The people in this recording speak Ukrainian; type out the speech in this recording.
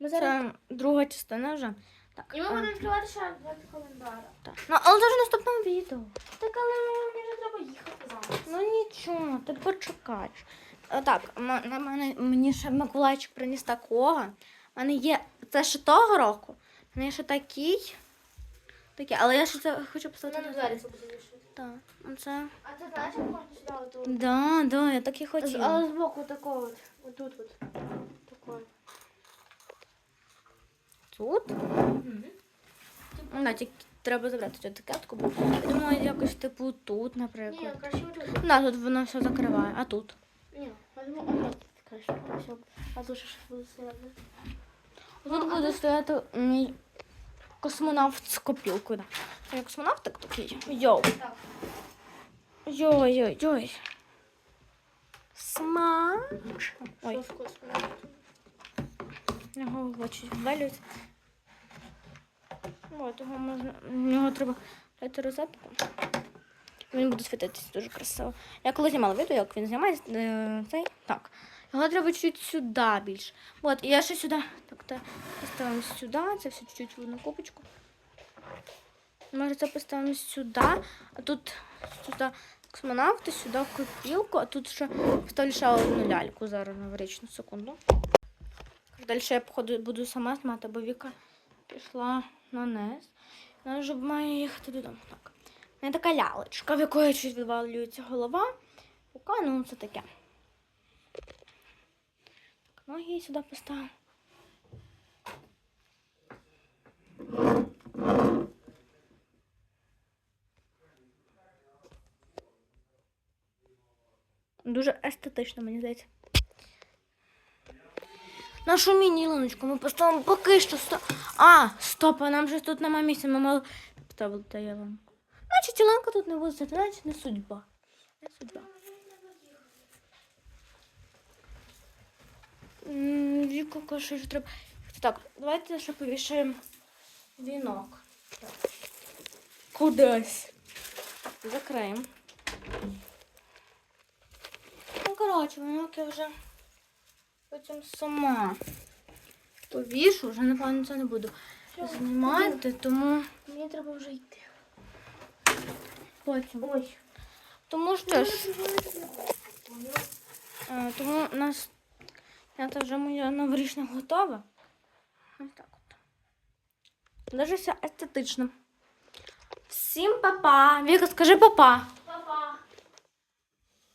Ми зараз... Це друга частина вже. Так. І ми будемо відкривати ще два календара. так. Ну, але це вже в наступному відео. Так, але мені вже треба їхати зараз. Ну нічого, ти почекаєш. Е, Так, м- на мене мені ще Миколайчик приніс такого. У мене є. Це ще того року. У мене є ще такий. Такий, але я ще це хочу поставити. Вона на двері це буде вішати. Так, оце. А ти знаєш, як можна сюди отут? Да, да, я так і хотіла. Але збоку такого от. Отут от. Такого. Тут? Да, тільки треба забрати цю етикетку, бо я думаю, якось типу тут, наприклад. Да, тут воно все закриває, а тут. Ні, краще. А тут ще буде середини. Тут буде стояти мій космонавт з копілкою. Да. Я космонавт так такий. Йоу. Йой-йой-йой. Смач. Ой, Що з космонавтом? Його очі ввалюють. От, його можна. В нього треба дати розетку. Він буде світитися дуже красиво. Я коли знімала відео, як він знімає е, цей. Так. Його треба чуть сюди більше. От, і я ще сюди. Так, поставимо сюди. Це все чуть-чуть в одну купочку. Може, це поставимо сюди, а тут сюди космонавти, сюди копілку, а тут ще вставлю ще одну ляльку зараз новорічну секунду. Далі я, походу, буду сама знімати, бо Віка пішла на низ. Вона вже має їхати додому. Так. Мене така лялечка, в якої чуть відвалюється голова. Рука, ну це таке. Так, ноги сюди поставимо. Дуже естетично, мені здається. Нашу міні-луночку ми поставимо поки що. Стоп. А, стоп, а нам же тут нема місця, ми мали поставили та. Значить, ялинка тут не буде, значить не судьба. Не судьба. Віку що треба. Так, давайте ще повішаємо вінок. Кудись. Закриємо. Ну, коротше, вінок я вже потім сама повішу, вже напевно це не буду знімати, тому Мені треба вже йти. потім. Ой. Тому що ж, е, тому у нас це вже моя новорічна готова. Ось так от. Все естетично. Всім па-па. Віка, скажи па-па.